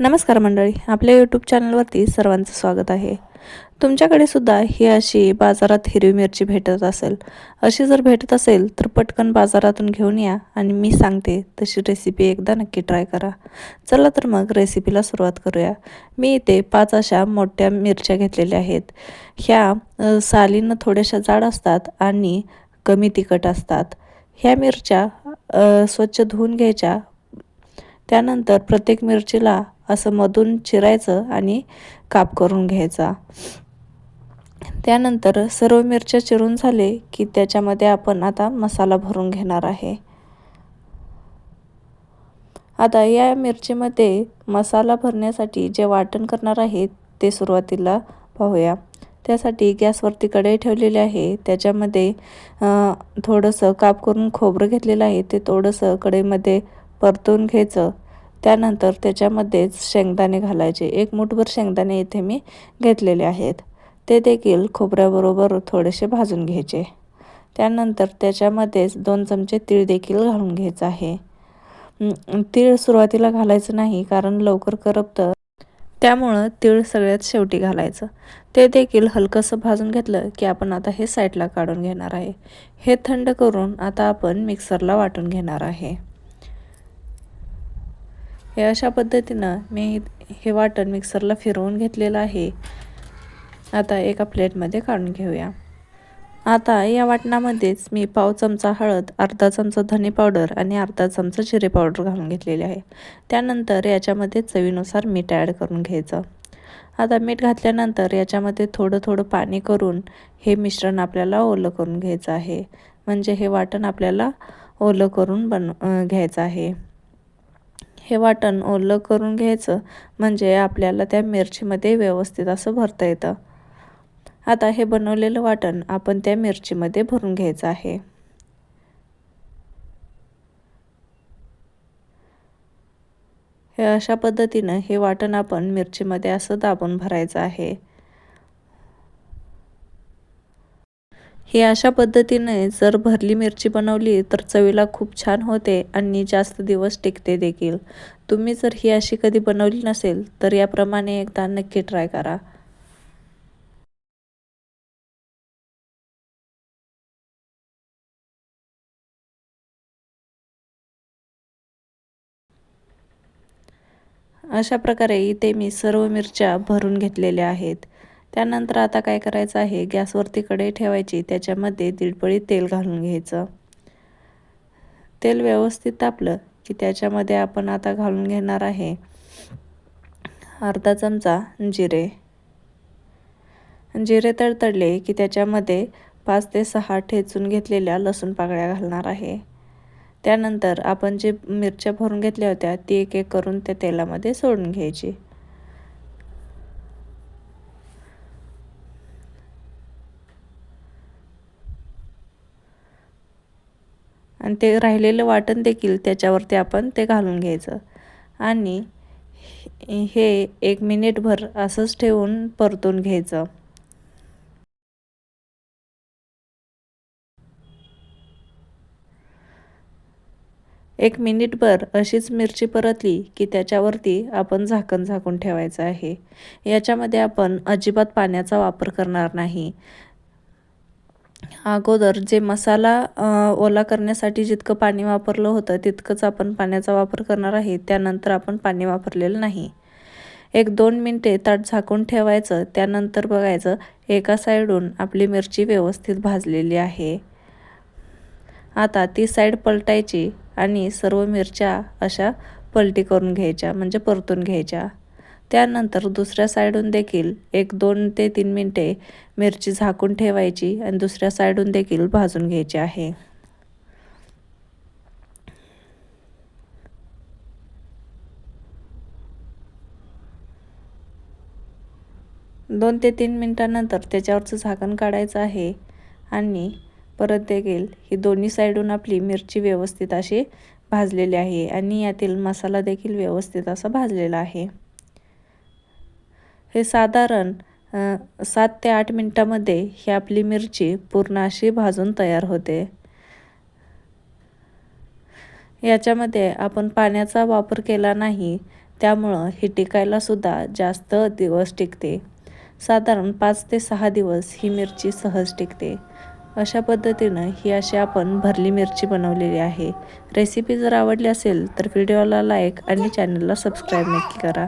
नमस्कार मंडळी आपल्या यूट्यूब चॅनलवरती सर्वांचं स्वागत आहे. तुमच्याकडे सुद्धा ही अशी बाजारात हिरवी मिरची भेटत असेल. अशी जर भेटत असेल तर पटकन बाजारातून घेऊन या आणि मी सांगते तशी रेसिपी एकदा नक्की ट्राय करा. चला तर मग रेसिपीला सुरुवात करूया. मी इथे पाच अशा मोठ्या मिरच्या घेतलेल्या आहेत. ह्या सालीनं थोड्याशा जाड असतात आणि कमी तिखट असतात. ह्या मिरच्या स्वच्छ धुवून घ्यायच्या. त्यानंतर प्रत्येक मिरचीला असं मधून चिरायचं आणि काप करून घ्यायचा. त्यानंतर सर्व मिरच्या चिरून झाले की त्याच्यामध्ये आपण आता मसाला भरून घेणार आहे. आता या मिरचीमध्ये मसाला भरण्यासाठी जे वाटण करणार आहे ते सुरुवातीला पाहूया. त्यासाठी गॅसवरती कढई ठेवलेली आहे. त्याच्यामध्ये थोडंसं काप करून खोबरं घेतलेलं आहे. ते थोडंसं कढईमध्ये परतून घ्यायचं. त्यानंतर त्याच्यामध्येच शेंगदाणे घालायचे. एक मुठभर शेंगदाणे इथे मी घेतलेले आहेत. ते देखील खोबऱ्याबरोबर थोडेसे भाजून घ्यायचे. त्यानंतर त्याच्यामध्येच दोन चमचे तीळ देखील घालून घ्यायचं आहे. तीळ सुरुवातीला घालायचं नाही कारण लवकर करपतं. त्यामुळं तीळ सगळ्यात शेवटी घालायचं. ते देखील हलकंसं भाजून घेतलं की आपण आता हे साईडला काढून घेणार आहे. हे थंड करून आता आपण मिक्सरला वाटून घेणार आहे. हे अशा पद्धतीनं मी हे वाटण मिक्सरला फिरवून घेतलेलं आहे. आता एका प्लेटमध्ये काढून घेऊया. आता या वाटणामध्येच मी पाव चमचा हळद अर्धा चमचा धने पावडर आणि अर्धा चमचा जिरे पावडर घालून घेतलेले आहे. त्यानंतर याच्यामध्ये चवीनुसार मीठ ॲड करून घ्यायचं. आता मीठ घातल्यानंतर याच्यामध्ये थोडं थोडं पाणी करून हे मिश्रण आपल्याला ओलं करून घ्यायचं आहे. म्हणजे हे वाटण आपल्याला ओलं करून बन घ्यायचं आहे. हे वाटण ओलं करून घ्यायचं म्हणजे आपल्याला त्या मिरचीमध्ये व्यवस्थित असं भरता येतं. आता हे बनवलेलं वाटण आपण त्या मिरचीमध्ये भरून घ्यायचं आहे. हे अशा पद्धतीनं हे वाटण आपण मिरचीमध्ये असं दाबून भरायचं आहे. हे अशा पद्धतीने जर भरली मिरची बनवली तर चवीला खूप छान होते आणि जास्त दिवस टिकते देखील. तुम्ही जर ही अशी कधी बनवली नसेल तर याप्रमाणे एकदा नक्की ट्राय करा. अशा प्रकारे इथे मी सर्व मिरच्या भरून घेतलेल्या आहेत. त्यानंतर आता काय करायचं आहे? गॅसवरती कढई ठेवायची त्याच्यामध्ये दीडपळी तेल घालून घ्यायचं. तेल व्यवस्थित तापलं की त्याच्यामध्ये आपण आता घालून घेणार आहे अर्धा चमचा जिरे. जिरे तडतडले की त्याच्यामध्ये पाच ते सहा ठेचून घेतलेल्या लसूण पाकळ्या घालणार आहे. त्यानंतर आपण जे मिरच्या भरून घेतल्या होत्या ती एक एक करून त्या तेलामध्ये सोडून घ्यायची. आणि ते राहिलेलं वाटण देखील त्याच्यावरती आपण ते घालून घ्यायचं. आणि हे एक मिनिटभर असंच ठेवून परतून घ्यायचं. एक मिनिटभर अशीच मिरची परतली की त्याच्यावरती आपण झाकण झाकून ठेवायचं आहे. याच्यामध्ये आपण अजिबात पाण्याचा वापर करणार नाही. अगोदर जे मसाला ओला करण्यासाठी जितकं पाणी वापरलं होतं तितकंच आपण पाण्याचा वापर करणार आहे. त्यानंतर आपण पाणी वापरलेलं नाही. एक दोन मिनटे ताट झाकून ठेवायचं. त्यानंतर बघायचं एका साईडून आपली मिरची व्यवस्थित भाजलेली आहे. आता ती साईड पलटायची आणि सर्व मिरच्या अशा पलटी करून घ्यायच्या म्हणजे परतून घ्यायच्या. त्यानंतर दुसऱ्या साईडून देखील एक दोन ते तीन मिनटे मिरची झाकून ठेवायची आणि दुसऱ्या साईडून देखील भाजून घ्यायची आहे. दोन ते तीन मिनटानंतर त्याच्यावरचं झाकण काढायचं आहे आणि परत देखील ही दोन्ही साईडून आपली मिरची व्यवस्थित अशी भाजलेली आहे आणि यातील मसाला देखील व्यवस्थित असा भाजलेला आहे. हे साधारण सात ते आठ मिनटामध्ये ही आपली मिरची पूर्ण अशी भाजून तयार होते. याच्यामध्ये आपण पाण्याचा वापर केला नाही त्यामुळं ही टिकायलासुद्धा जास्त दिवस टिकते. साधारण पाच ते सहा दिवस ही मिरची सहज टिकते. अशा पद्धतीनं ही अशी आपण भरली मिरची बनवलेली आहे. रेसिपी जर आवडली असेल तर व्हिडिओला लाईक आणि चॅनलला सबस्क्राईब नक्की करा.